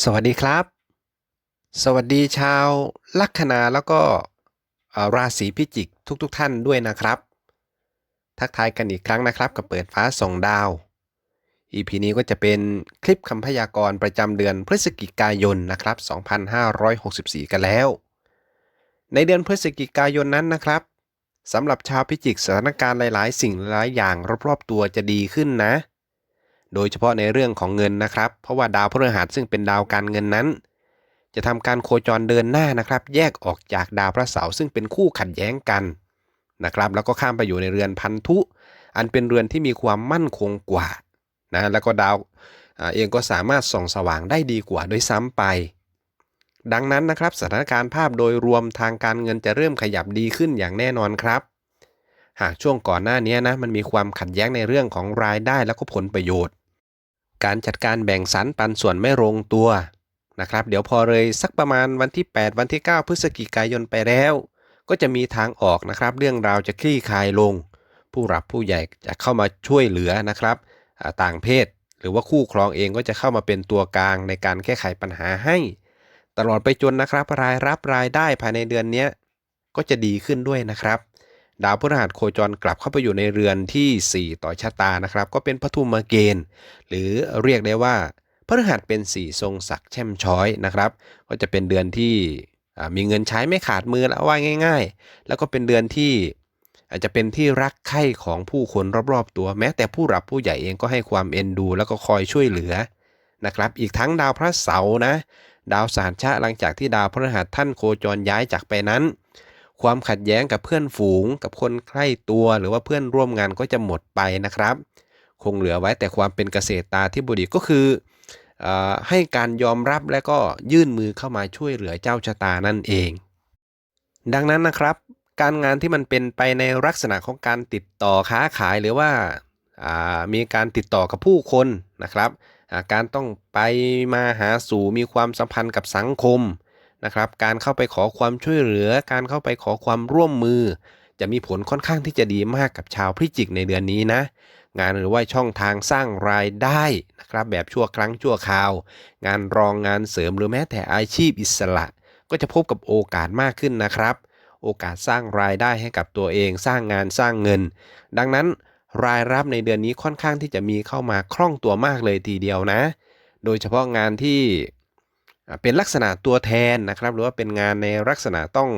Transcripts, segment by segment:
สวัสดีครับ สวัสดีชาวลัคนาแล้วก็ราศีพิจิกทุกๆทท่านด้วยนะครับ ทักทายกันอีกครั้งนะครับ กับเปิดฟ้าส่องดาว EP นี้ก็จะเป็นคลิปคำพยากรณ์ประจำเดือนพฤศจิกายนนะครับ 2564 กันแล้ว ในเดือนพฤศจิกายนนั้นนะครับสำหรับชาวพิจิกสถานการณ์หลาย ๆ สิ่งหลายอย่างรอบๆตัวจะดีขึ้นนะ โดยเฉพาะในเรื่องของเงินนะครับ เพราะว่าดาวพฤหัสซึ่งเป็นดาวการเงินนั้น จะทำการโคจรเดินหน้านะครับ แยกออกจากดาวพระเสาร์ซึ่งเป็นคู่ขัดแย้งกันนะครับ แล้วก็ข้ามไปอยู่ในเรือนพันธุ อันเป็นเรือนที่มีความมั่นคงกว่านะแล้วก็ดาวเองก็สามารถส่องสว่างได้ดีกว่าด้วยซ้ำไป ดังนั้นนะครับสถานการณ์ภาพโดยรวมทางการเงินจะเริ่มขยับดีขึ้นอย่างแน่นอนครับ หากช่วงก่อนหน้านี้นะมันมีความขัดแย้งในเรื่องของรายได้แล้วก็ผลประโยชน์ การจัดการแบ่งสรรปันส่วนไม่ลงตัวนะครับ เดี๋ยวพอเลยสักประมาณวันที่ 8 วันที่ 9 พฤศจิกายนไปแล้ว ก็จะมีทางออกนะครับ เรื่องราวจะคลี่คลายลง ผู้หลับผู้ใหญ่จะเข้ามาช่วยเหลือนะครับต่างเพศ หรือว่าคู่ครองเองก็จะเข้ามาเป็นตัวกลางในการแก้ไขปัญหาให้ ตลอดไปจนนะครับรายรับรายได้ภายในเดือนนี้ก็จะดีขึ้นด้วยนะครับ ดาวพฤหัสโคจรกลับเข้าไปอยู่ในเรือนที่ 4 ต่อชะตานะครับ ก็เป็นปฐุมเกณฑ์ หรือเรียกได้ว่าพฤหัสเป็นสีทรงศักดิ์แช่มช้อยนะครับ ก็จะเป็นเดือนที่มีเงินใช้ไม่ขาดมือแล้วว่าง่าย ๆ แล้วก็เป็นเดือนที่อาจจะเป็นที่รักใคร่ของผู้คนรอบๆ ตัว แม้แต่ผู้หลับผู้ใหญ่เองก็ให้ความเอ็นดู แล้วก็คอยช่วยเหลือนะครับ อีกทั้งดาวพระเสาร์นะ ดาวสารชะหลังจากที่ดาวพฤหัสท่านโคจรย้ายจากไปนั้น ความขัดแย้งกับเพื่อนฝูง กับคนใกล้ตัวหรือว่าเพื่อนร่วมงานก็จะหมดไปนะครับ คงเหลือไว้แต่ความเป็นเกษตรตาที่บุรีก็คืออให้การยอมรับและก็ยื่นมือเข้ามาช่วยเหลือเจ้าชะตานั่นเอง ดังนั้นนะครับ การงานที่มันเป็นไปในลักษณะของการติดต่อค้าขายหรือว่ามีการติดต่อกับผู้คนนะครับ การต้องไปมาหาสู่มีความสัมพันธ์กับสังคม นะครับ การเข้าไปขอความช่วยเหลือ การเข้าไปขอความร่วมมือ จะมีผลค่อนข้างที่จะดีมากกับชาวพิจิกในเดือนนี้นะ งานหรือว่าช่องทางสร้างรายได้นะครับแบบชั่วครั้งชั่วคราว งานรองงานเสริมหรือแม้แต่อาชีพอิสระ ก็จะพบกับโอกาสมากขึ้นนะครับ โอกาสสร้างรายได้ให้กับตัวเอง สร้างงานสร้างเงิน ดังนั้นรายรับในเดือนนี้ค่อนข้างที่จะมีเข้ามาคล่องตัวมากเลยทีเดียวนะ โดยเฉพาะงานที่ เป็นลักษณะตัวแทนนะครับ หรือว่าเป็นงานในลักษณะต้อง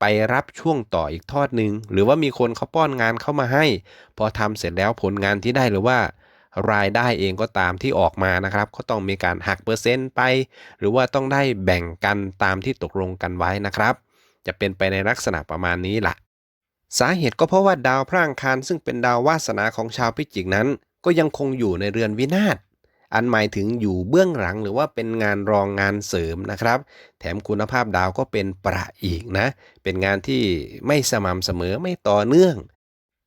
ไปรับช่วงต่ออีกทอดหนึ่งหรือว่ามีคนเขาป้อนงานเข้ามาให้ พอทำเสร็จแล้วผลงานที่ได้หรือว่ารายได้เองก็ตามที่ออกมานะครับ ก็ต้องมีการหักเปอร์เซ็นต์ไป หรือว่าต้องได้แบ่งกันตามที่ตกลงกันไว้นะครับ จะเป็นไปในลักษณะประมาณนี้ล่ะ สาเหตุก็เพราะว่าดาวพระอังคารซึ่งเป็นดาววาสนาของชาวพิจิกนั้น ก็ยังคงอยู่ในเรือนวินาศ อันหมายถึงอยู่เบื้องหลังหรือว่าเป็นงานรองงานเสริมนะครับ แถมคุณภาพดาวก็เป็นประอีกนะ เป็นงานที่ไม่สม่ำเสมอไม่ต่อเนื่อง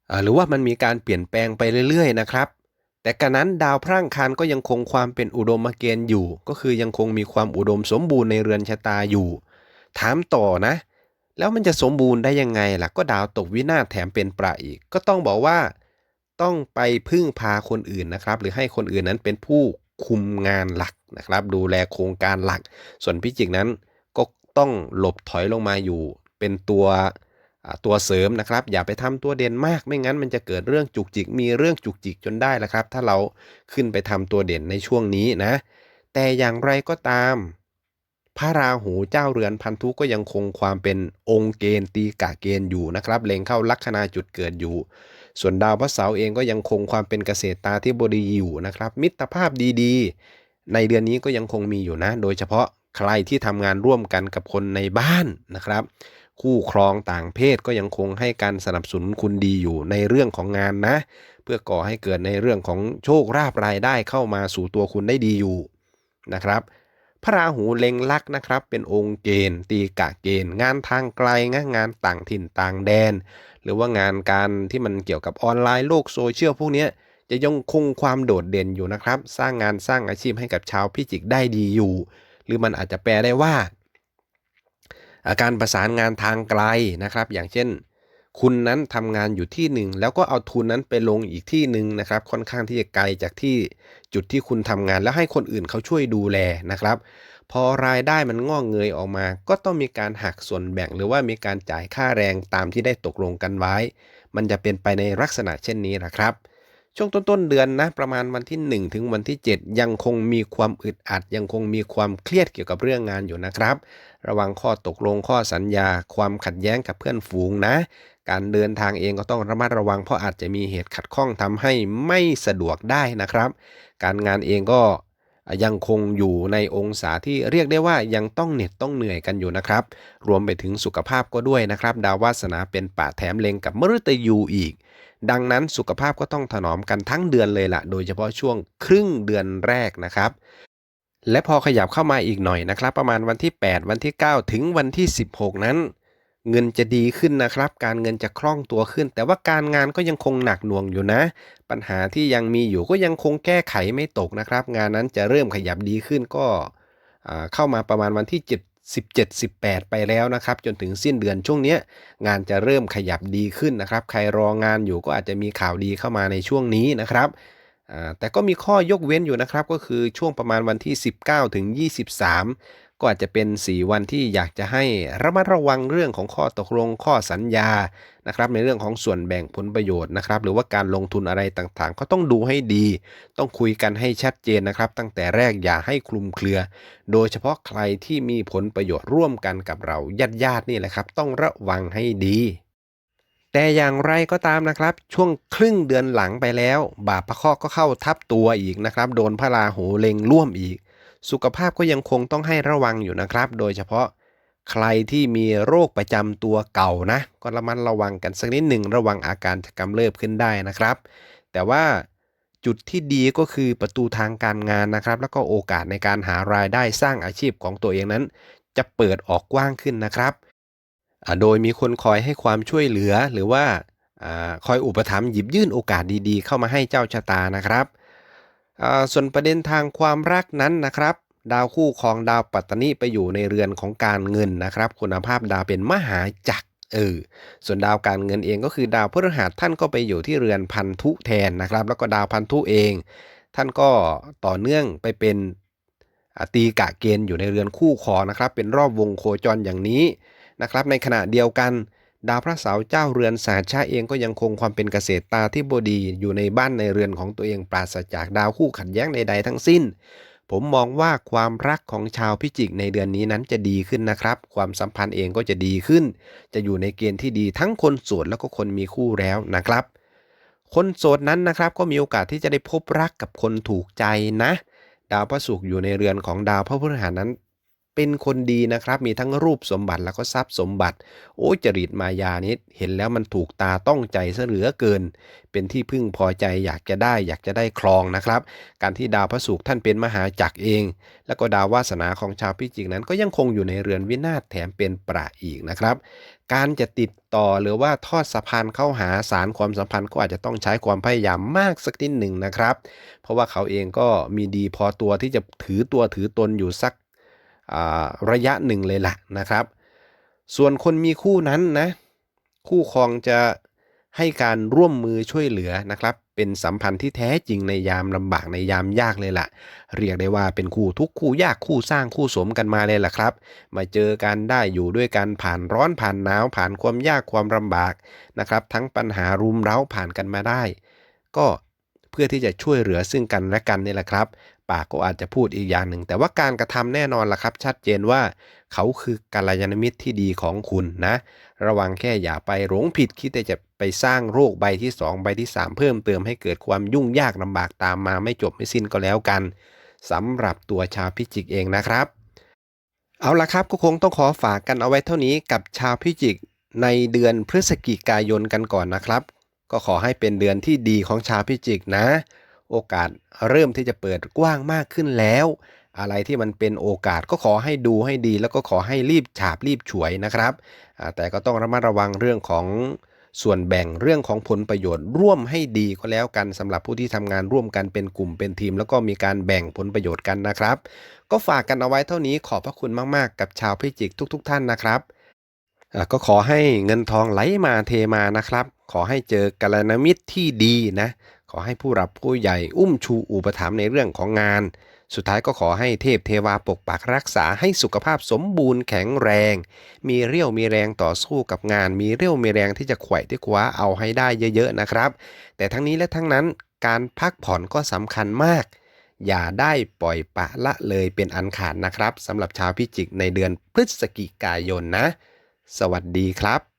อหรือว่ามันมีการเปลี่ยนแปลงไปเรื่อยๆนะครับ แต่กระนั้นดาวพระอังคารก็ยังคงความเป็นอุดมเกณฑ์อยู่ ก็คือยังคงมีความอุดมสมบูรณ์ในเรือนชะตาอยู่ ถามต่อนะ แล้วมันจะสมบูรณ์ได้ยังไงล่ะก็ดาวตกวินาศแถมเป็นประอีก ก็ต้องบอกว่า ต้องไปพึ่งพาคนอื่นนะครับ หรือให้คนอื่นนั้นเป็นผู้คุมงานหลักนะครับ ดูแลโครงการหลัก ส่วนพิจิกนั้นก็ต้องหลบถอยลงมาอยู่ เป็นตัวตัวเสริมนะครับ อย่าไปทำตัวเด่นมากไม่งั้นมันจะเกิดเรื่องจุกจิก มีเรื่องจุกจิกจนได้ละครับ ถ้าเราขึ้นไปทำตัวเด่นในช่วงนี้นะ แต่อย่างไรก็ตาม พระราหูเจ้าเรือนพันธุก็ยังคงความเป็นองค์เกณฑ์ตีกะเกณฑ์อยู่นะครับเล็งเข้าลัคนาจุดเกิดอยู่ ส่วนดาวพระเสาร์เองก็ยังคงความเป็นเกษตรตาที่บดีอยู่นะครับ มิตรภาพดีๆ ในเดือนนี้ก็ยังคงมีอยู่นะ โดยเฉพาะใครที่ทำงานร่วมกันกับคนในบ้านนะครับ คู่ครองต่างเพศก็ยังคงให้การสนับสนุนคุณดีอยู่ในเรื่องของงานนะ เพื่อก่อให้เกิดในเรื่องของโชคลาภรายได้เข้ามาสู่ตัวคุณได้ดีอยู่นะครับ พระราหูเล็งลักนะครับ เป็นองค์เกณฑ์ ตีกะเกณฑ์ งานทางไกลงงานต่างถิ่นต่างแดน หรือว่างานการที่มันเกี่ยวกับออนไลน์โลกโซเชียลพวกนี้จะยังคงความโดดเด่นอยู่นะครับ สร้างงานสร้างอาชีพให้กับชาวพิจิกได้ดีอยู่ หรือมันอาจจะแปลได้ว่า การประสานงานทางไกลนะครับ อย่างเช่น คุณนั้นทำงานอยู่ที่หนึ่งแล้วก็เอาทุนนั้นไปลงอีกที่หนึ่งนะครับ ค่อนข้างที่จะไกลจากที่จุดที่คุณทำงานแล้วให้คนอื่นเขาช่วยดูแลนะครับ พอรายได้มันงอกเงยออกมา ก็ต้องมีการหักส่วนแบ่ง หรือว่ามีการจ่ายค่าแรงตามที่ได้ตกลงกันไว้ มันจะเป็นไปในลักษณะเช่นนี้แหละครับช่วงต้นๆเดือนนะประมาณวันที่ 1 ถึงวันที่ 7 ยังคงมีความอึดอัด ยังคงมีความเครียดเกี่ยวกับเรื่องงานอยู่นะครับ ระวังข้อตกลงข้อสัญญา ความขัดแย้งกับเพื่อนฝูงนะ การเดินทางเองก็ต้องระมัดระวัง เพราะอาจจะมีเหตุขัดข้องทำให้ไม่สะดวกได้นะครับ การงานเองก็ยังคงอยู่ในองศาที่เรียกได้ว่ายังต้องเหน็ดต้องเหนื่อยกันอยู่นะครับ รวมไปถึงสุขภาพก็ด้วยนะครับ ดาววาสนาเป็นป่าแถมเลงกับมฤตยูอีก ดังนั้นสุขภาพก็ต้องถนอมกันทั้งเดือนเลยละโดยเฉพาะช่วงครึ่งเดือนแรกนะครับและพอขยับเข้ามาอีกหน่อยนะครับ ประมาณวันที่ 8 วันที่ 9 ถึงวันที่ 16 นั้น เงินจะดีขึ้นนะครับ การเงินจะคล่องตัวขึ้น แต่ว่าการงานก็ยังคงหนักหน่วงอยู่นะ ปัญหาที่ยังมีอยู่ก็ยังคงแก้ไขไม่ตกนะครับ งานนั้นจะเริ่มขยับดีขึ้นก็เข้ามาประมาณวันที่ 7 17 18 ไปแล้วนะครับ จนถึงสิ้นเดือนช่วงนี้งานจะเริ่มขยับดีขึ้นนะครับ ใครรองานอยู่ก็อาจจะมีข่าวดีเข้ามาในช่วงนี้นะครับ แต่ก็มีข้อยกเว้นอยู่นะครับ ก็คือช่วงประมาณวันที่ 19 ถึง 23 ก็อาจจะเป็น 4 วันที่อยากจะให้ระมัดระวังเรื่องของข้อตกลงข้อสัญญานะครับในเรื่องของส่วนแบ่งผลประโยชน์นะครับหรือว่าการลงทุนอะไรต่างๆ ก็ต้องดูให้ดี ต้องคุยกันให้ชัดเจนนะครับ ตั้งแต่แรกอย่าให้คลุมเครือ โดยเฉพาะใครที่มีผลประโยชน์ร่วมกันกับเราญาติญาติๆนี่แหละครับ ต้องระวังให้ดี แต่อย่างไรก็ตามนะครับ ช่วงครึ่งเดือนหลังไปแล้ว บาปพระเคราะก็เข้าทับตัวอีกนะครับ โดนพระราหูเล็งร่วมอีก สุขภาพก็ยังคงต้องให้ระวังอยู่นะครับ โดยเฉพาะใครที่มีโรคประจำตัวเก่านะ ก็ระมัดระวังกันสักนิดหนึ่งระวังอาการจะกำเริบขึ้นได้นะครับ แต่ว่าจุดที่ดีก็คือประตูทางการงานนะครับ แล้วก็โอกาสในการหารายได้สร้างอาชีพของตัวเองนั้น จะเปิดออกกว้างขึ้นนะครับ โดยมีคนคอยให้ความช่วยเหลือหรือว่าอคอยอุปถัมภ์หยิบยื่นโอกาสดีๆ เข้ามาให้เจ้าชะตานะครับ ส่วนประเด็นทางความรักนั้นนะครับ ดาวคู่ครองดาวปัตตนิไปอยู่ในเรือนของการเงินนะครับ คุณภาพดาวเป็นมหาจักรเออส่วนดาวการเงินเองก็คือดาวพฤหัสท่านก็ไปอยู่ที่เรือนพันธุแทนนะครับ แล้วก็ดาวพันธุเอง ท่านก็ต่อเนื่องไปเป็นตีกะเกณฑ์อยู่ในเรือนคู่ครองนะครับ เป็นรอบวงโคจรอย่างนี้ นะครับ ในขณะเดียวกัน ดาวพระเสาร์เจ้าเรือนสาชาเองก็ยังคงความเป็นเกษตรตาที่บดีอยู่ในบ้านในเรือนของตัวเองปราศจากดาวคู่ขัดแย้งใดๆทั้งสิ้น ผมมองว่าความรักของชาวพิจิกในเดือนนี้นั้นจะดีขึ้นนะครับ ความสัมพันธ์เองก็จะดีขึ้น จะอยู่ในเกณฑ์ที่ดีทั้งคนโสดแล้วก็คนมีคู่แล้วนะครับ คนโสดนั้นนะครับก็มีโอกาสที่จะได้พบรักกับคนถูกใจนะดาวพระศุกร์อยู่ในเรือนของดาวพระพฤหัสนั้น เป็นคนดีนะครับ มีทั้งรูปสมบัติแล้วก็ทรัพย์สมบัติ โอ้จริตมายานี้เห็นแล้วมันถูกตาต้องใจซะเหลือเกิน เป็นที่พึ่งพอใจอยากจะได้อยากจะได้ครองนะครับ การที่ดาวพระศุกร์ท่านเป็นมหาจักรเอง แล้วก็ดาววาสนาของชาวพิจิกนั้น ก็ยังคงอยู่ในเรือนวินาศแถมเป็นประอีกนะครับ การจะติดต่อหรือว่าทอดสะพานเข้าหาสารความสัมพันธ์ก็อาจจะต้องใช้ความพยายามมากสักนิดหนึ่งนะครับ เพราะว่าเขาเองก็มีดีพอตัวที่จะถือตัวถือตนอยู่สัก ระยะหนึ่งเลยล่ะนะครับ ส่วนคนมีคู่นั้นนะคู่ครองจะให้การร่วมมือช่วยเหลือนะครับ เป็นสัมพันธ์ที่แท้จริงในยามลำบากในยามยากเลยล่ะ เรียกได้ว่าเป็นคู่ทุกคู่ยากคู่สร้างคู่สมกันมาเลยล่ะครับ มาเจอกันได้อยู่ด้วยกันผ่านร้อนผ่านหนาวผ่านความยากความลำบากนะครับ ทั้งปัญหารุมเร้าผ่านกันมาได้ ก็เพื่อที่จะช่วยเหลือซึ่งกันและกันนี่แหละครับ ปากก็อาจจะพูดอีกอย่างหนึ่ง แต่ว่าการกระทำแน่นอนล่ะครับ ชัดเจนว่าเขาคือกัลยาณมิตรที่ดีของคุณนะ ระวังแค่อย่าไปหลงผิดคิดแต่จะไปสร้างโรคใบที่ 2 ใบที่ 3 เพิ่มเติมให้เกิดความยุ่งยากลำบากตามมาไม่จบไม่สิ้นก็แล้วกันสำหรับตัวชาวพิจิกเองนะครับ เอาละครับก็คงต้องขอฝากกันเอาไว้เท่านี้กับชาวพิจิกในเดือนพฤศจิกายนกันก่อนนะครับ ก็ขอให้เป็นเดือนที่ดีของชาวพิจิกนะ โอกาสเริ่มที่จะเปิดกว้างมากขึ้นแล้ว อะไรที่มันเป็นโอกาสก็ขอให้ดูให้ดี แล้วก็ขอให้รีบฉาบรีบฉวยนะครับ แต่ก็ต้องระมัดระวังเรื่องของส่วนแบ่งเรื่องของผลประโยชน์ร่วมให้ดีก็แล้วกันสำหรับผู้ที่ทำงานร่วมกันเป็นกลุ่มเป็นทีม แล้วก็มีการแบ่งผลประโยชน์กันนะครับ ก็ฝากกันเอาไว้เท่านี้ขอบพระคุณมากๆ กับชาวพิจิกทุก ๆท่านนะครับก็ขอให้เงินทองไหลมาเทมานะครับ ขอให้เจอกัลยาณมิตรที่ดีนะ ขอให้ผู้รับผู้ใหญ่อุ้มชูอุปถัมภ์ในเรื่องของงาน สุดท้ายก็ขอให้เทพเทวาปกปักรักษาให้สุขภาพสมบูรณ์แข็งแรง มีเรี่ยวมีแรงต่อสู้กับงาน มีเรี่ยวมีแรงที่จะไขว่ที่คว้าเอาให้ได้เยอะๆนะครับ แต่ทั้งนี้และทั้งนั้นการพักผ่อนก็สำคัญมาก อย่าได้ปล่อยปะละเลยเป็นอันขาดนะครับสำหรับชาวพิจิกในเดือนพฤศจิกายนนะ สวัสดีครับ